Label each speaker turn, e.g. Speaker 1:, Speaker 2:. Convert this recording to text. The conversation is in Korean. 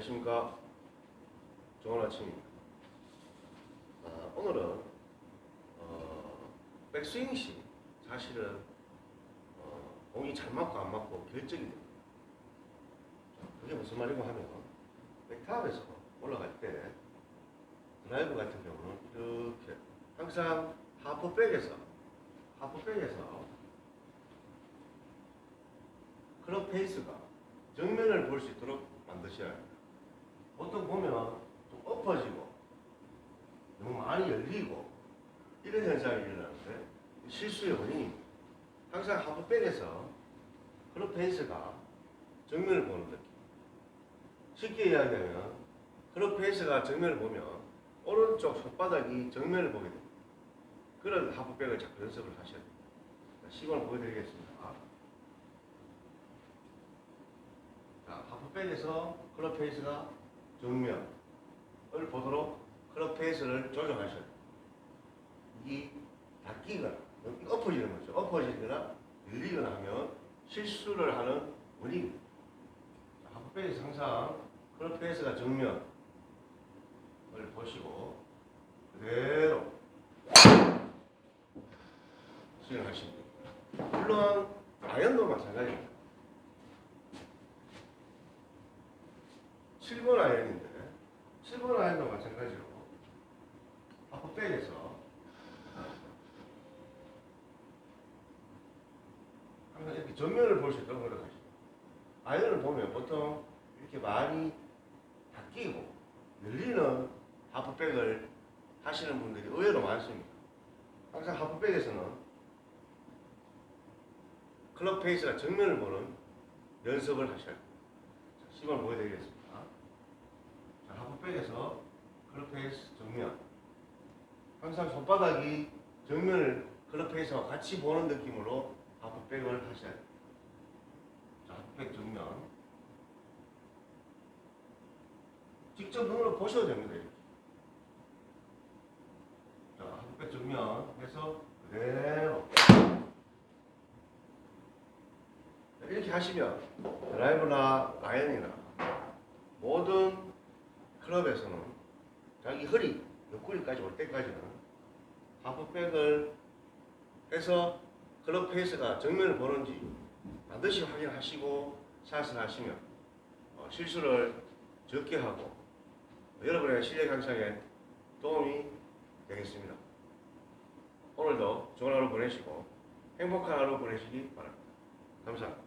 Speaker 1: 안녕하십니까. 좋은 아침입니다. 아, 오늘은 어, 백스윙 시 사실은 어, 공이 잘 맞고 안 맞고 결정이 됩니다. 자, 그게 무슨 말이고 하면 백탑에서 올라갈 때 드라이브 같은 경우는 이렇게 항상 하프백에서 하프백에서 클럽 페이스가 정면을 볼 수 있도록 만드셔야 합니다. 보통 보면 좀 엎어지고 너무 많이 열리고 이런 현상이 일어나는데 실수의 원인입니다. 항상 하프백에서 클럽 페이스가 정면을 보는 느낌. 쉽게 이야기하면 클럽 페이스가 정면을 보면 오른쪽 손바닥이 정면을 보게 됩니다. 그런 하프백을 자꾸 연습을 하셔야 됩니다. 자, 시범을 보여드리겠습니다. 자, 하프백에서 클럽 페이스가 정면을 보도록 클럽 페이스를 조정하셔야 돼요. 이 닫기거나 엎어지는 거죠. 엎어지거나 밀리거나 하면 실수를 하는 원인입니다. 자, 하프백에서 항상 클럽 페이스가 정면을 보시고 그대로 수행하시면 됩니다. 물론 아이언도 마찬가지입니다. 7번 아이언인데 7번 아이언도 마찬가지로 하프백에서 항상 이렇게 전면을 볼 수 있도록 노력하시고 아이언을 보면 보통 이렇게 많이 바뀌고 열리는 하프백을 하시는 분들이 의외로 많습니다. 항상 하프백에서는 클럽 페이스가 정면을 보는 연습을 하셔야 됩니다. 자, 시범을 보여드리겠습니다. 자, 하프백에서 클럽 페이스 정면. 항상 손바닥이 정면을 클럽 페이스와 같이 보는 느낌으로 하프백을 하셔야. 자, 하프백 정면. 직접 눈으로 보셔도 됩니다. 자, 하프백 정면 해서 그대로. 이렇게 하시면 드라이브나 아이언이나 모든 클럽에서는 자기 허리 옆구리까지 올 때까지는 하프백을 해서 클럽 페이스가 정면을 보는지 반드시 확인하시고 샷을 하시면 어, 실수를 적게 하고 여러분의 실력 향상에 도움이 되겠습니다. 오늘도 좋은 하루 보내시고 행복한 하루 보내시기 바랍니다. 감사합니다.